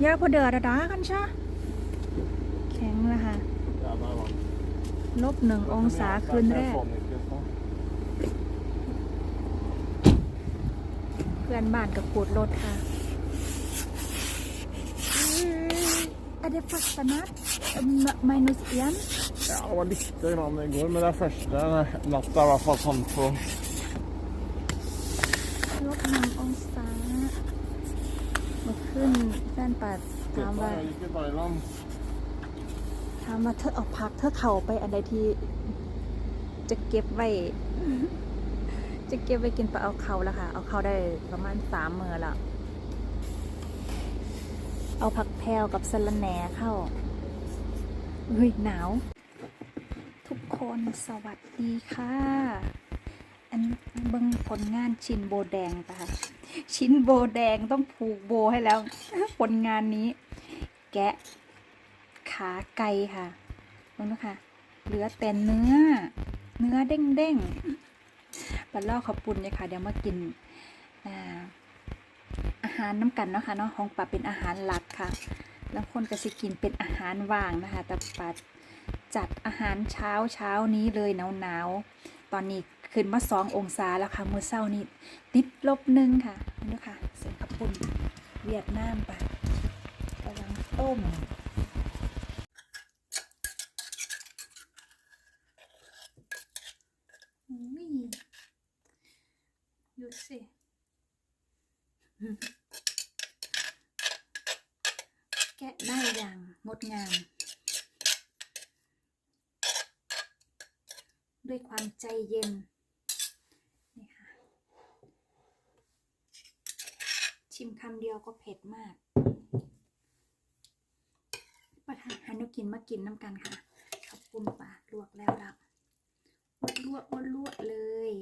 Ja, på døra da, kanskje? แข็งแล้วค่ะ Ja, der var den. ลบหนึ่งองศาคืนแรก Jeg får den ikke sånn. เพื่อนบ้านกับขูดรถค่ะอันนี้ฟักตนัดมินุสเอียน Ja, det var litt grann i går, men det er første natta i hvert fall sånn på ลบหนึ่งองศามาขึ้นแฟน ปัดถาม Dette ว่า er ikke Thailand. ถามว่าเธอเอาพักเธอเข่าไปอันใดที่ จะเก็บไว้ จะเก็บไว้กินไปเอาเขาแล้วค่ะ เอาเขาได้ประมาณสามมือแล้วเอาผักแพรวกับสะระแหน่เข้าเฮ้ยหนาว ทุกคนสวัสดีค่ะ อันเบิ้งผลงานชิ้นโบแดงปะคะชิ้นโบแดงต้องผูกโบให้แล้ว ผลงานนี้ แกะ ขาไก่ค่ะลงนะคะเหลือแต่เนื้อ เนื้อเด้งเด้งปันเล่าขอปุ่นเนี่ยค่ะ เดี๋ยวมากินอาอาหารน้ำกันเนาะค่ะเนาะของป่าเป็นอาหารหลักค่ะ แล้วคนก็สิกินเป็นอาหารว่างนะคะ แต่ป่าจัดอาหารเช้าเช้านี้เลยหนาวหนาวๆตอนนี้ ขึ้นมาสององศาแล้วค่ะมื้อเช้านี้ติดลบหนึ่งค่ะนี่ค่ะเส้นขับปุ่นเวียดนามปะกำลังต้ม อุ้ยหยุดสิ แกะได้อย่างงดงาม ด้วยความใจเย็น นี่ค่ะ ชิมคำเดียว ก็เผ็ดมากปะทานฮานุกินมากินน้ำกันค่ะ ขอบคุณป่าลวกแล้วละลวกลวกเลย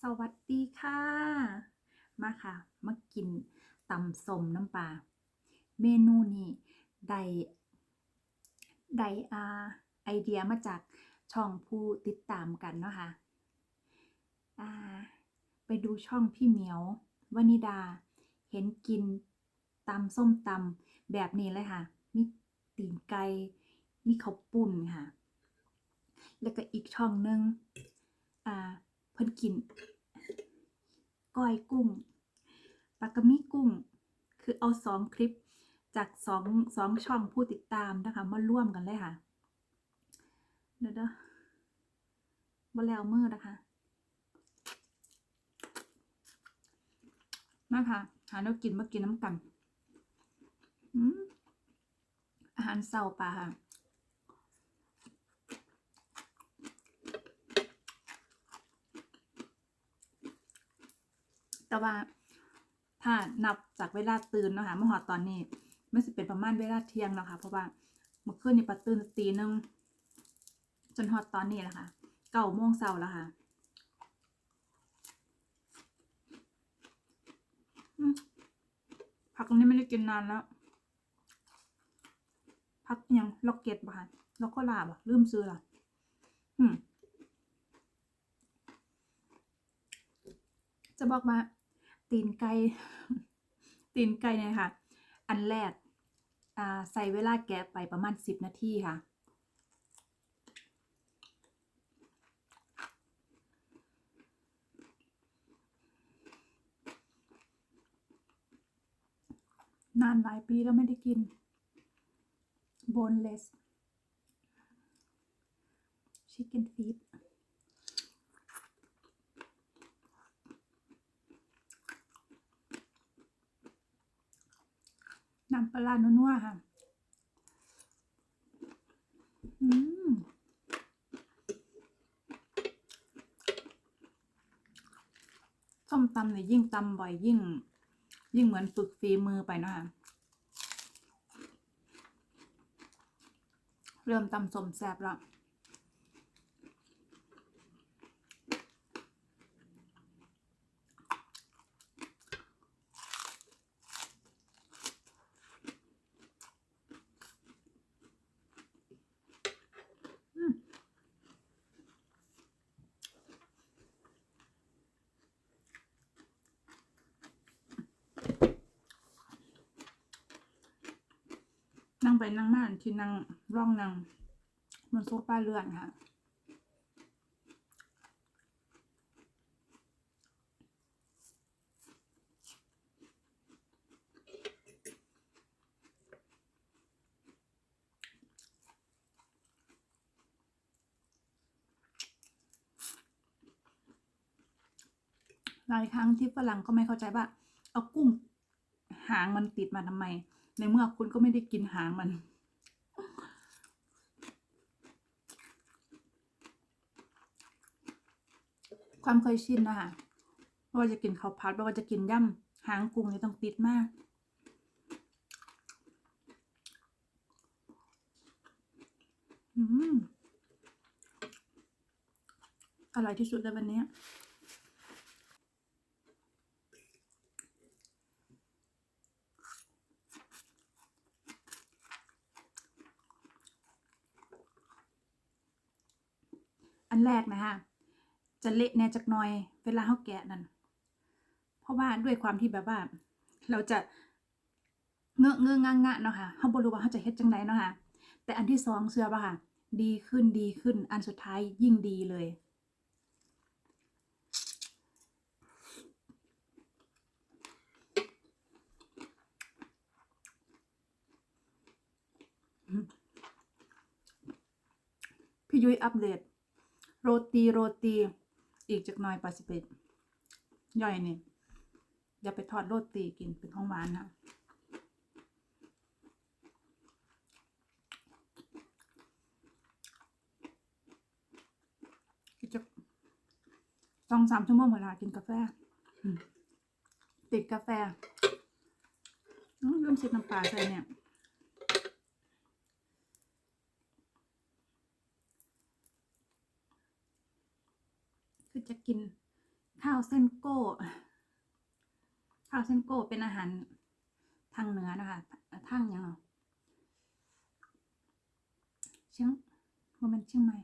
สวัสดีค่ะ มาค่ะ มากินตำสมน้ำปลา เมนูนี้ได้ได้อาไอเดียมาจากช่องผู้ติดตามกันเนาะค่ะอ่าไปดูช่องพี่เหมียววนิดา เห็นกินตำส้มตำแบบนี้เลยค่ะ มีตีนไก่ มีข้าวปุ้นค่ะ แล้วก็อีกช่องหนึง อ่า เพิ่นกินก้อยกุ้งปลากระมีกุ้ง คือเอาสองคลิปจากสองสองช่องผู้ติดตามนะคะ มาร่วมกันเลยค่ะ เดี๋ยวเด้อบ่แล้วมือนะคะ มาค่ะ หาแนวกินมากินน้ำกันอืมอาหารเสาปลาค่ะแต่ว่าถ้านับจากเวลาตื่นนะคะเมื่อหอตอนนี้ไมันสิเป็นประมาณเวลาเที่ยงแล้วค่ะเพราะว่าเมื่อคืนนี่ปะตื่นตีนึงจนหอตอนนี้แหละค่ะเก้าโมงเช้าแล้วค่ะอืม ผักตรงนี้ไม่ได้กินนานแล้วพักยังล็อกเก็ตป่ะคะล็อกก็ลาบ่ะลืมซื้อละอืม จะบอกว่า ตีนไก่ ตีนไก่เนี่ยค่ะ อันแรก อ่า ใส่เวลาแกะไปประมาณสิบนาทีค่ะ นานหลายปีแล้วไม่ได้กิน boneless chicken feet น้ำปลาร้านัวๆค่ะ อืมส้มตำเนี่ยยิ่งตำบ่อยยิ่ง ยิ่งเหมือนฝึกฝีมือไปเนะคะเริ่มตำสมแซบแล้วอืม นั่งไปนั่งมาที่นั่งร่องนั่งบนโซฟาเรือนค่ะหลายครั้งที่ฝรั่งก็ไม่เข้าใจว่า เอากุ้งหางมันติดมาทำไม ในเมื่อคุณก็ไม่ได้กินหางมัน ความเคยชินนะคะไม่ว่าจะกินข้าวผัดไม่ว่าจะกินย่ำหางกุ้งนี่ต้องติดมากอืมอร่อยที่สุดเลยวันนี้ แรกนะคะจะเละแน่จักหน่อย เวลาเขาแกะนั่นเพราะว่าด้วยความที่แบบว่า เราจะเงอะเงอะงะงะเนาะค่ะเขาบรู้ว่าเขาจะเฮ็ดจังไดเนาะค่ะแต่อันที่สองเสื้อป่ะค่ะ ดีขึ้นดีขึ้น อันสุดท้ายยิ่งดีเลย พี่ยุ้ยอัปเดต โรตีโรตี อีกจากหน่อยปาสิเปดย่อยนี่อย่าไปทอดโรตีกินเป็นของหวานนะจะสองสามชั่วโมงเวลากินกาแฟ ติดกาแฟเริ่มสียน้ำปลาใส่เนี่ย จะกินข้าวเส้นโก้ ข้าวเส้นโก้เป็นอาหารทางเหนือนะคะทางยังเหรอเชียงว่ามันเชียงใหม่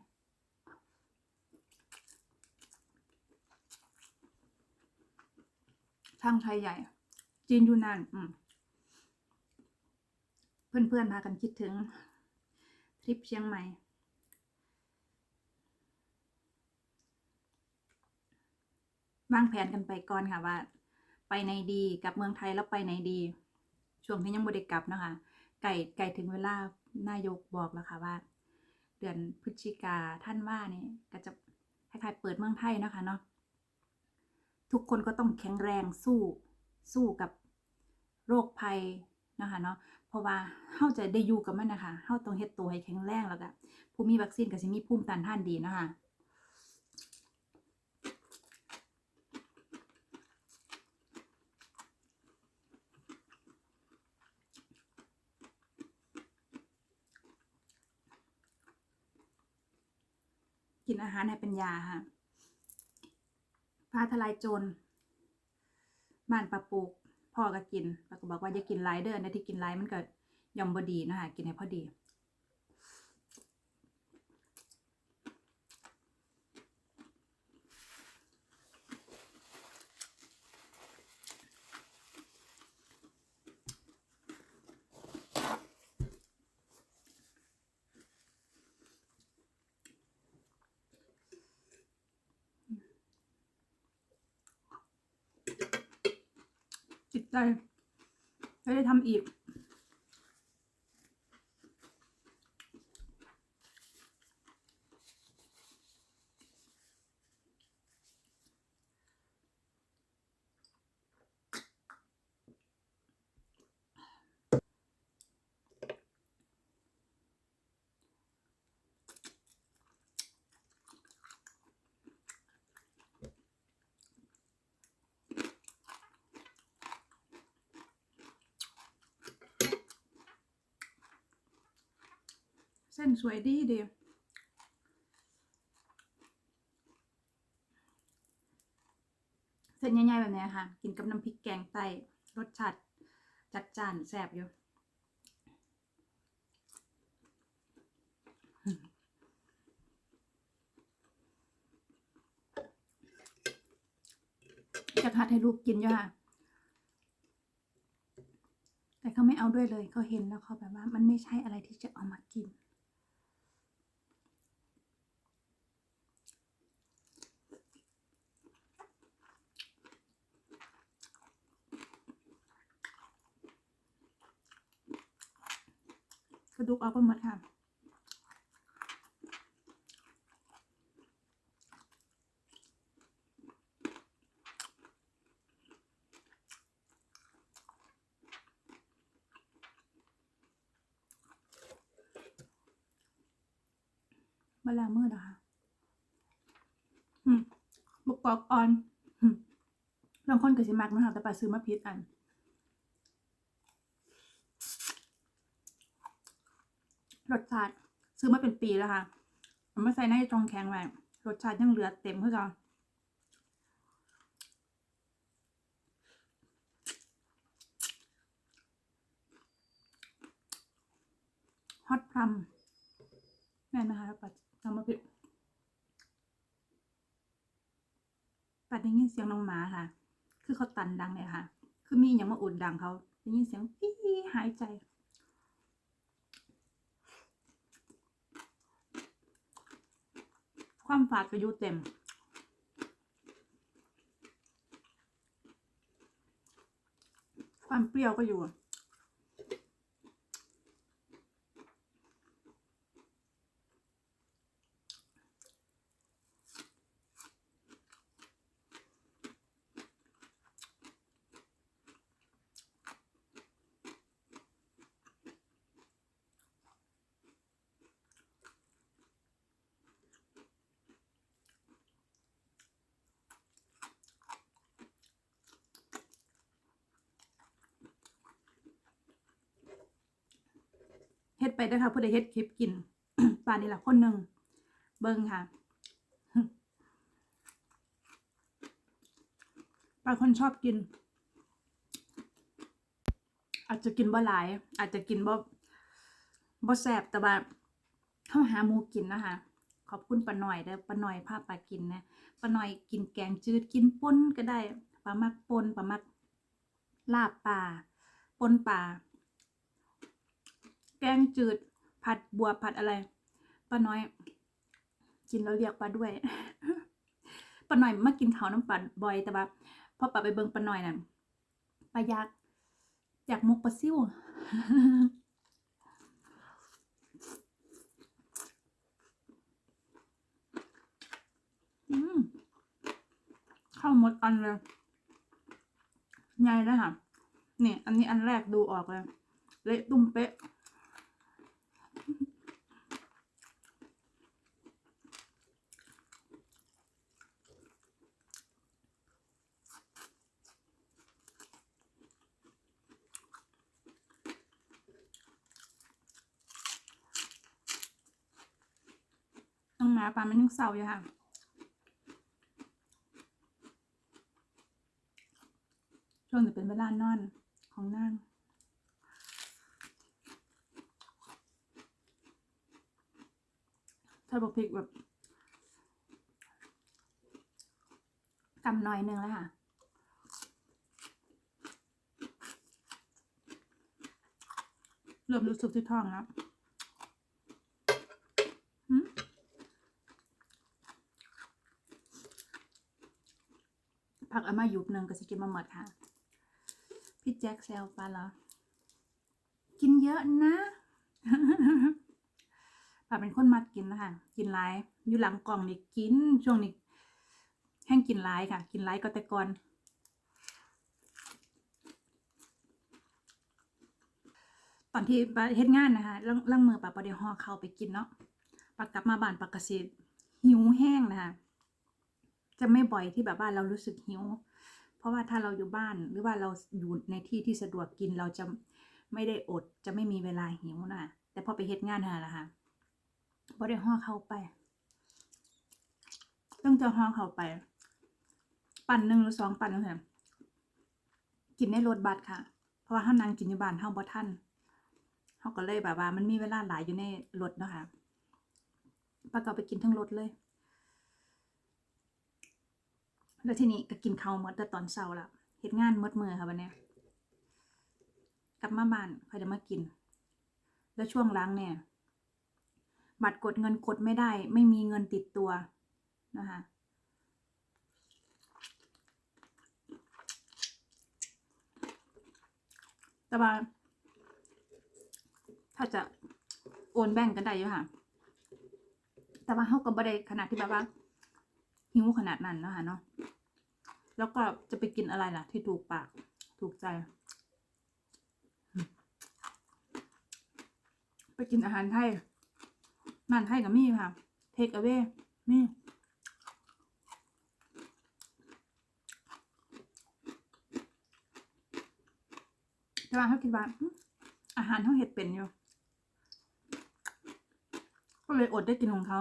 ทางไทยใหญ่ จีนยูนานอืมเพื่อนๆพากันคิดถึง ทริปเชียงใหม่ วางแผนกันไปก่อนค่ะว่า ไปในดีกับเมืองไทยแล้วไปในดี ช่วงที่ยังบ่ได้กลับเนาะคะไก่ไก่ถึงเวลานายกบอกแล้วค่ะว่า เดือนพฤศจิกาท่านว่านี่ก็จะคล้ายๆเปิดเมืองไทยเนาะคะเนาะทุกคนก็ต้องแข็งแรงสู้สู้กับโรคภัยนะคะเนาะเพราะว่าเฮาจะได้อยู่กับมันนะคะเฮาต้องเฮ็ดตัวให้แข็งแรงแล้วก็ผู้มีวัคซีนก็สิมีภูมิต้านทานดีเนาะคะ กินอาหารให้เป็นยาค่ะพาทลายโจรบ้านปลาปลูกพ่อก็กินปาก็บอกว่าอย่ากินหลายเด้อในที่กินหลายมันก็ย่อมบดีนะคะกินให้พอดี จิตใจไม่ได้ทำอีก สวยดีเดียวเส้นใหญ่ๆแบบนี้ค่ะ กินกับน้ำพริกแกงไตรสชาติจัดจ้านแซ่บอยู่จะทัดให้ลูกกินอยู่ค่ะแต่เขาไม่เอาด้วยเลยเขาเห็นแล้วเขาแบบว่า มันไม่ใช่อะไรที่จะเอามากิน กระดูกเอาไปหมดค่ะเวลามืดอะคะอืมบุกกอกออนบางคนก็สิมักนะคะแต่ปาซื้อมาพิษอัน รส ชาติ ซื้อมาเป็นปีแล้วค่ะเอามาใส่ในจองแข็งไว้รสชาติยังเหลือเต็มเพื่อจะฮอตพรัมแม่นไหมคะปัดทำมาผิดปัดได้ยินเสียงน้องหมาค่ะ คือเขาตันดังเลยค่ะ คือมีอย่างมาอุดดังเขาได้ยินเสียงปี้หายใจ ความฝาดก็อยู่เต็ม ความเปรี้ยวก็อยู่ ฮ็ดไปเด้ค่ะผู้ใดเฮ็ดคลิปกินป่านนี้ละคนหนึ่งเบิ่งค่ะบาคนชอบกิน อาจจะกินบ่หลาย อาจจะกินบ่บ่แซ่บแต่ว่าเข้าหาหมูกินนะคะขอบคุณป้าหน่อยเด้อป้าหน่อยพาปากินนะป้าหน่อยกินแกงจืดกินป่นก็ได้ปลามักป่นปลามักลาบปลาป่นปลา กงจืด ผัดบัวผัดอะไรป้าน้อย กินแล้วเรียกป้าด้วยป้าน้อยมากินข้าวน้ำปันบ่อยแต่ว่าพอป้าไปเบิ่งป้าน้อยนั่นป้าอยากอยากมกปลาซิ่วข้าวหมดอันเลยใหญ่เลยค่ะ นี่ อันนี้อันแรกดูออกเลย เละตุ้มเป๊ะ ต้องมาปลามันยังเศร้าอยู่ค่ะช่วงนี้เป็นเวลานอนของนางถ้าบอกพริกแบบกำหน่อยหนึ่งแล้วค่ะเริ่มรู้สึกที่ท้องแล้วหืมผักเอามาหยุบหนึ่งก็สิกินมาหมดค่ะ พี่แจ็คแซวปลาเหรอกินเยอะนะป้าเป็นคนมักกินนะคะ กินหลายอยู่หลังกล่องนี่กิน ช่วงนี้แห้งกินหลายค่ะ กินหลายก็แต่ก่อนตอนที่ป้าเฮ็ดงานนะคะล่างมือป้าปเดี๋ยวห่อเข้าไปกินเนาะป้ากลับมาบ้านป้ากระสิหิวแห้งนะคะ จะไม่บ่อยที่แบบว่าเรารู้สึกหิว เพราะว่าถ้าเราอยู่บ้านหรือว่าเราอยู่ในที่ที่สะดวกกินเราจะไม่ได้อดจะไม่มีเวลาหิวนะคะแต่พอไปเฮ็ดงานเท่านั้นแหละค่ะบ่ได้ห่อเข้าไป ต้องจะห่อเข้าไป ปั่นหนึ่งหรือสองปั่นแล้วค่ะกินในรถบัสค่ะ เพราะว่าเฮานั่งกินอยู่บ้านเฮาบ่ทันเฮาก็เลยแบบว่า มันมีเวลาหลายอยู่ในรถเนาะค่ะป้าก็เอาไปกินทั้งรถเลย แล้วทีนี้ก็กินข้าวมดแต่ตอนเช้าละเฮ็ดงานมดมือค่ะวันนี้กลับมาบ้านค่อยจะมากิน แล้วช่วงล้างเนี่ย บัตรกดเงินกดไม่ได้ ไม่มีเงินติดตัวนะคะแต่ว่าถ้าจะโอนแบ่งกันได้อยู่ค่ะ แต่ว่าเขาก็บ่ได้ขนาดที่แบบว่า หิวขนาดนั้นนะค่ะเนาะแล้วก็จะไปกินอะไรล่ะ ที่ถูกปาก ถูกใจ ไปกินอาหารไทยร้านไทยกับมี่ค่ะ เทคเอาเวมี่แต่ว่าเขาคิดว่าอาหารเขาเห็ดเป็นอยู่ ก็เลยอดได้กินของเขา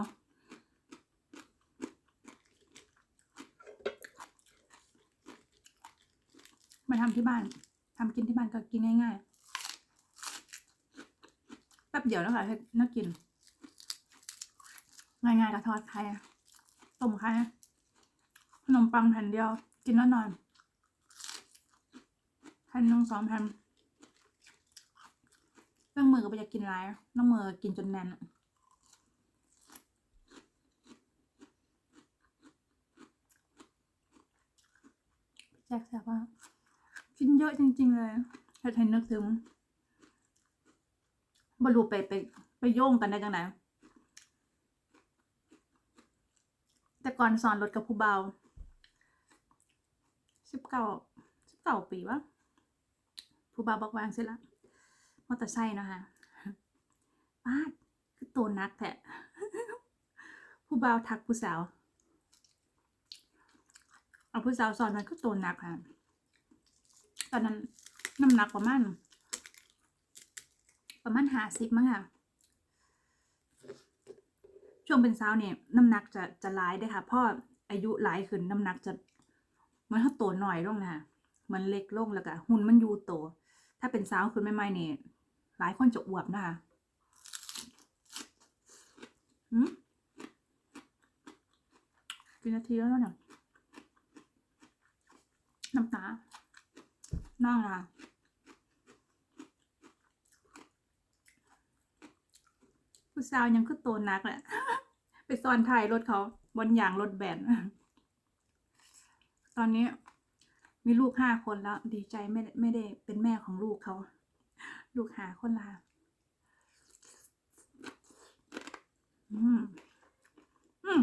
มาทำที่บ้านทำกินที่บ้านก็กินง่ายๆ แป๊บเดียวแล้วค่ะให้น่ากิน ง่ายๆกับทอดไข่ต้มไข่ขนมปังแผ่นเดียว กินแล้วนอนแผ่นนึ่งสองแผ่นเรื่องมือก็ไปจะกินไรน้องมือกินจนแน่นแซ่บแซ่บว่า กินเยอะจริง ๆ เลยถ้าใครนึกถึงบรรลุไปไปไปโยงกันได้จังไหนแต่ก่อนสอนรถกับผู้เบาสิบเก้าสิบเก้าปีวะผู้เบาบอกวางเสร็จแล้วมอเตอร์ไซค์เนาะคะป้าดคือโตนักแท้ผู้เบาทักผู้สาว เอาผู้สาวสอนมันก็ตัวนักค่ะ ตอนนั้นน้ำหนักประมาณประมาณห้าสิบมั้งค่ะ ช่วงเป็นสาวเนี่ยน้ำหนักจะจะหลายได้ค่ะพราะอายุหลายขึ้นน้ำหนักจะมันถ้าโตหน่อยลงนะคะเหมันเล็กลงแล้วก็หุ่นมันอยู่โต ถ้าเป็นสาวขึ้นใหม่ๆเนี่ยหลายคนจะอวบนะคะอืมกี่นาทีแล้วเนี่ยน้ำตา น่องละผู้สาวยังคือโตนักแหละ ไปซ้อนท้ายรถเขาบนอย่างรถแบนตอนนี้มีลูกห้าคนแล้ว ดีใจไม่ได้ไม่ได้เป็นแม่ของลูกเขา ลูกหาคนละอืม อืม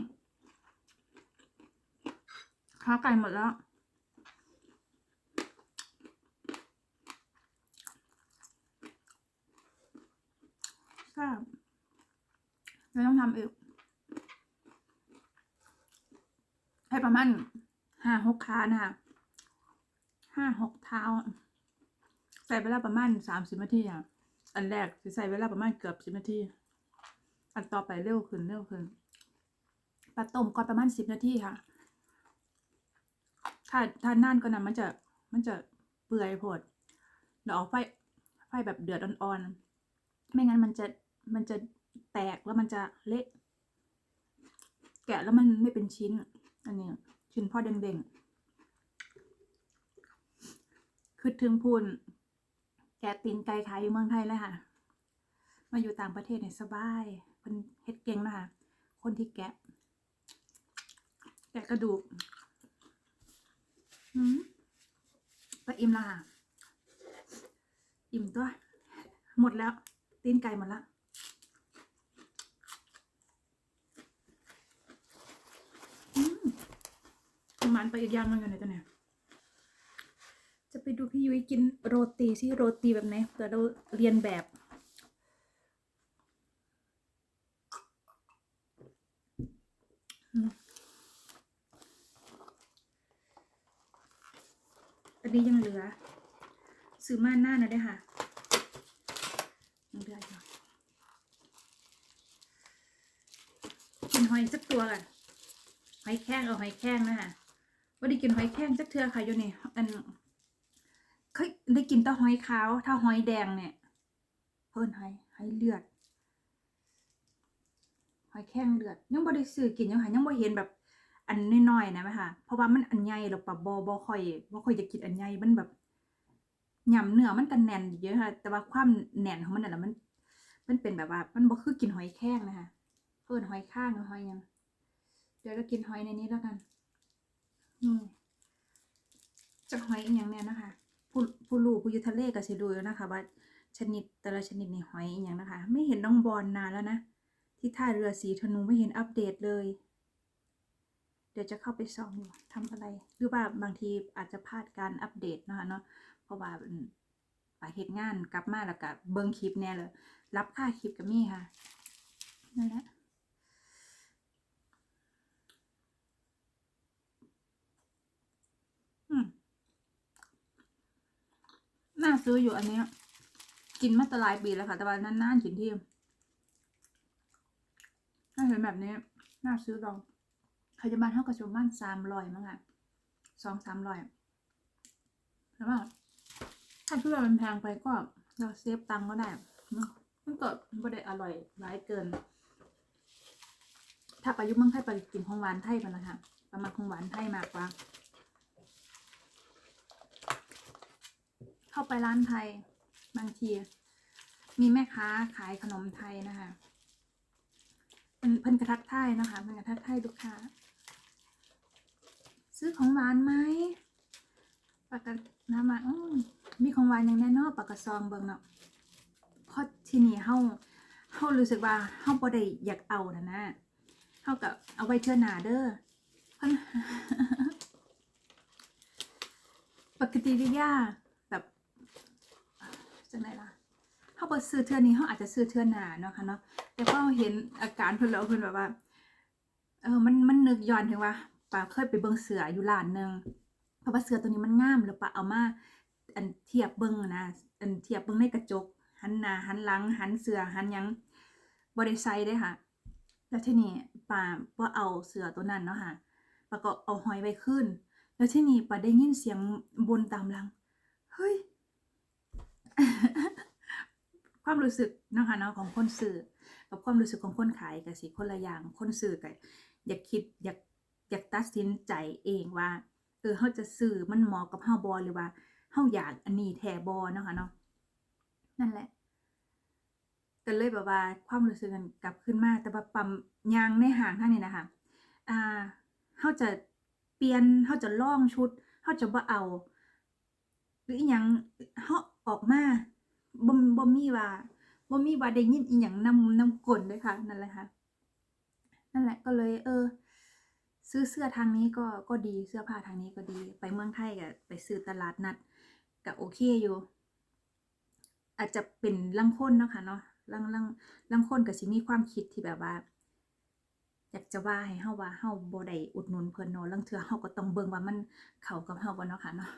ขาไก่หมดแล้ว ทราบเราต้อง ทำอีก ให้ประมาณห้าหกขานะคะห้าหกเท้า ใส่เวลาประมาณสามสิบนาทีอะ อันแรกจะใส่เวลาประมาณเกือบสิบนาที อันต่อไปเร็วขึ้นเร็วขึ้นปลาต้มก่อนประมาณสิบนาทีค่ะ ถ้าถ้านานกว่านั้นมันจะมันจะเปื่อยโพดเดี๋ยวเอาไฟไฟแบบเดือดอ่อนๆ ไม่งั้นมันจะมันจะ แตกแล้วมันจะเละ แกะแล้วมันไม่เป็นชิ้น อันนี้ ชิ้นพ่อเด้งๆคือถึงพูนแกะตีนไก่ขายอยู่เมืองไทยเลยค่ะ มาอยู่ต่างประเทศเนี่ยสบายเป็นเฮ็ดเก่งนะคะคนที่แกะ แกะกระดูกอืมก็อิ่มละค่ะอิ่มตัว หมดแล้ว ตีนไก่หมดแล้วอืมประ มาณไปอีกอย่างนึงอยู่ในตัวเนี่ยจะไปดูพี่ยุ้ยกินโรตีสิโรตีแบบไหนเผื่อเราเรียนแบบอันนี้ยังเหลือ ซื้อมาหน้านะได้ค่ะยังเหลืออยู่กินหอยสักตัวกันหอยแข้งเอาหอยแข้งนะคะ ว่าได้กินหอยแข้งสักเทือค่ะอยู่นี่อันเคยได้กินแต่หอยขาวถ้าหอยแดงเนี่ยเพิ่นหอยหอยเลือดหอยแข้งเลือด ยังบ่ได้ซื้อกินยังค่ะยังบ่เห็นแบบอันน้อยๆนะไหมคะเพราะว่ามันอันใหญ่แล้วปะบอบอคอยบ่ค่อยจะกินอันใหญ่มันแบบยำเนื้อมันกันแน่นเยอะค่ะ แต่ว่าความแน่นของมันน่ะมัน มันเป็นแบบว่ามันบ่คือกินหอยแครงนะคะเพิ่นหอยข้างหรือหอยยังเดี๋ยวเรากินหอยในนี้แล้วกัน จะหอยอีกอย่างเนี่ยนะคะ ผู้ผู้รู้ผู้ยู่ทะเลก็สิรู้แล้วนะคะว่าชนิดแต่ละชนิดในหอยอีกอย่างนะคะ ไม่เห็นน้องบอลนานแล้วนะ ที่ท่าเรือสีธนูไม่เห็นอัปเดตเลย เดี๋ยวจะเข้าไปส่องอยู่ทำอะไร หรือว่าบางทีอาจจะพลาดการอัปเดตเนาะเนาะเพราะว่าไปเหตุงานกลับมาแล้วก็เบิ่งคลิปแน่เลย รับค่าคลิปกับมี่ค่ะนั่นแหละ อืม น่าซื้ออยู่อันเนี้ย กินมาตลายปีแล้วค่ะ แต่ว่านานๆกินที่ถ้าเห็นแบบนี้ น่าซื้อลองพยาบาลเท่ากับชมบ้านสามร้อยมั้งค่ะสองสามร้อยแล้วว่า ถ้าเพื่อมันแพงไปก็เราเซฟตังก็ได้มันก็ไม่ได้อร่อยร้ายเกิน ถ้าไปอยุคเมืองไทยไปกินของหวานไทยกันนะคะประมาณของหวานไทยมากกว่า เข้าไปร้านไทยบางที มีแม่ค้าขายขนมไทยนะคะเพิ่นกระทักทายนะคะเพิ่นกระทักทายลูกค้า ซื้อของหวานไหมปากกาน้ำมาอืมมีของหวานอย่างแน่นอนปากกาซองเบิ่งเนาะเพราะทีนี้เฮาเฮารู้สึกว่าเฮาบ่ได้อยากเอานะนะเฮากับเอาไว้เทื่อหนาเด้อเพิ่นปกติวิยา จังไดล่ะเฮาบ่ซื้อเทือนนี้เฮาอาจจะซื้อเทื่อหนาเนาะค่ะเนาะแต่พอเห็นอาการเพิ่นแล้วเพิ่นแบบว่า เออมันมันนึกย้อนถึงว่าป้าเคยไปเบิ่งเสืออยู่ร้านหนึ่งเพราะว่าเสือตัวนี้มันงามแล้วป้าเอามาอันเทียบเบิ่งนะอันเทียบเบิ่งในกระจกหันหน้าหันหลังหันเสือหันยังบ่ได้ใส่เด้ค่ะ แล้วที่นี้ป้าบ่เอาเสือตัวนั้นเนาะค่ะป้าก็เอาหอยไว้ขึ้น แล้วที่นี้ป้าได้ยินเสียงบนตามหลังเฮ้ย ความรู้สึกเนาะค่ะเนาะของคนซื้อกับความรู้สึกของคนขายก็สิคนละอย่างคนซื้อก็อยากคิดอยากอยากตัดสินใจเองว่าเออเฮาจะซื้อมันเหมาะกับเฮาบ่หรือว่าเฮาอยากอันนี้แทบ่เนาะค่ะเนาะนั่นแหละก็เลยแบบว่าความรู้สึกนั้นกลับขึ้นมาแต่ว่าปั๊มยางในห้างท่านนี่นะคะอ่าเฮาจะเปลี่ยนเฮาจะล่องชุดเฮาจะบ่เอา หรืออีหยังเฮา ออกมาบ่บ่มีว่าบ่มีว่าได้ยินอีหยังนำนำกลดเลยค่ะนั่นแหละค่ะนั่นแหละก็เลย เออ ซื้อเสื้อทางนี้ก็ก็ดีเสื้อผ้าทางนี้ก็ดี ไปเมืองไทยก็ไปซื้อตลาดนัดก็โอเคอยู่ อาจจะเป็นลังคนเนาะค่ะเนาะลังลังลังคนก็สิมีความคิดที่แบบว่า อยากจะว่าให้เฮาว่าเฮาบ่ได้อุดหนุนเพิ่นเนาะลังเทื่อเฮาก็ต้องเบิ่งว่ามันเข้ากับเฮาบ่เนาะค่ะเนาะ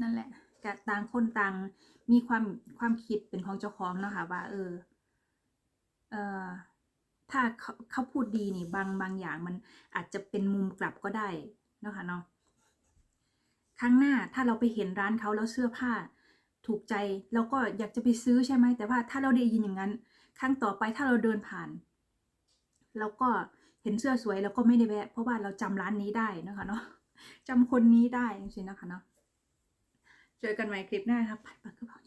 นั่นแหละ ก็ต่างคนต่างมีความความคิดเป็นของเจ้าของเนาะค่ะว่า เออ เออถ้าเขาเขาพูดดีนี่บางบางอย่างมันอาจจะเป็นมุมกลับก็ได้เนาะค่ะเนาะครั้งหน้าถ้าเราไปเห็นร้านเขาแล้วเสื้อผ้า ถูกใจเราก็อยากจะไปซื้อใช่ไหมแต่ว่าถ้าเราได้ยินอย่างนั้น ครั้งต่อไปถ้าเราเดินผ่านเราก็เห็นเสื้อสวยเราก็ไม่ได้แวะเพราะว่าเราจำร้านนี้ได้นะคะเนาะจำคนนี้ได้จริงๆนะคะเนาะ เจอกันใหม่คลิปหน้าครับไปไปกระเป๋า